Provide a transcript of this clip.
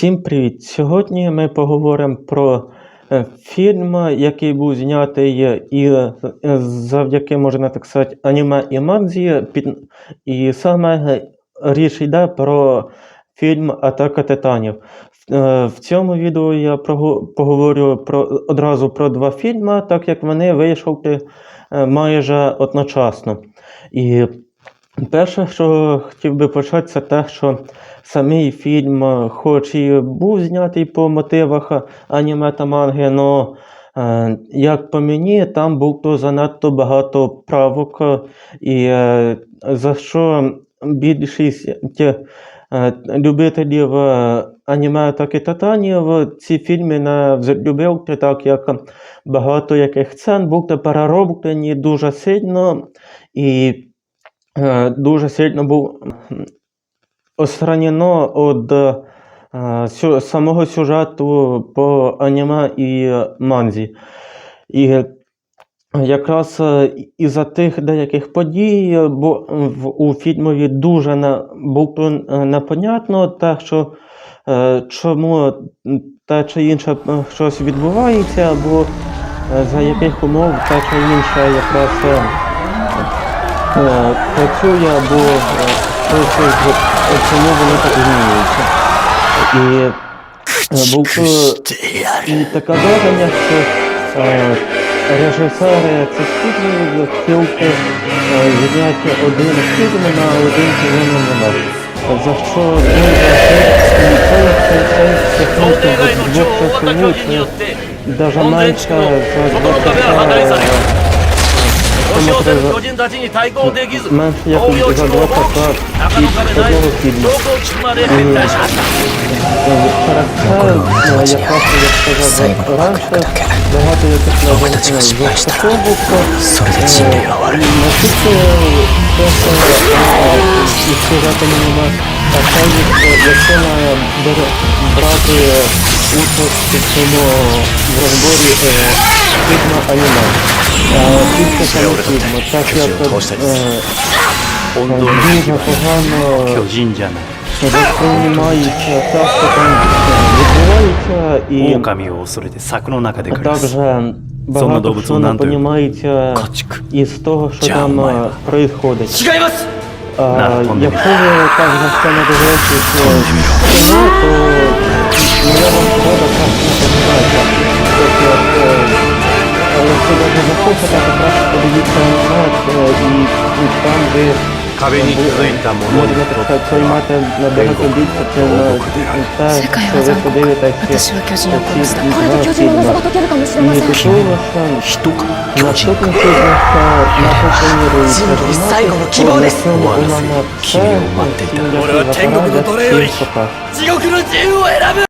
Всім привіт! Сьогодні ми поговоримо про е, фільм, який був знятий е, і е, завдяки, можна так сказати, аніме і манзі. І саме річ йде про фільм Атака Титанів. В цьому відео я поговорю про, одразу про два фільми, так як вони вийшли майже одночасно. І Перше, що хотів би почати, це те, що самий фільм, е, хоч і був знятий по мотивах е, аніме та манги, але, як по мені, там було занадто багато правок, е, і за що більшість любителів аніме і титанів ці фільми не взлюбив, так як багато яких сцен були перероблені дуже сильно. І дуже сильно був м, отстранено від е, самого сюжету по аніме і манзі. І якраз е, із-за тих деяких подій е, бо у фільмові дуже не, було е, непонятно те, що е, чому те чи інше е, щось відбувається, або е, за яких умов те чи інше якраз працює або чому вони так змінюються. І був і таке враження, що режисери цих фільмів тільки знять один фільм на один зелений номер. За що дуже двох часову, навіть менше за два часа 挑戦の巨人たちに対抗できず東洋地方中壁内東京地区までしました残には最後の爆だけ僕たちが失敗したらそれで人類は終わるす。фільму аніме. Е, Тільки саме фільму, так як е, 本当の дуже погано 巨人じゃない Восприймається те, що там відбувається, і 狼を恐れて柵の中で暮ら також す багато добу що не цунанти. розуміється 家畜 із того, що Ча, там маю. е, происходить. 違います А, На, он якщо ви так за це не дивитесь кіно, то ну, я вам шкода так не подивається. Тобто, е, але якщо ви не захочете, то 壁に続いたものにとって天国王国である世界は残酷私は巨人を殺したこれで巨人の謎が解けるかもしれません君は人か巨人か人類最後の希望ですお待たせ君を待っていた俺は天国の奴隷より地獄の自由を選ぶ！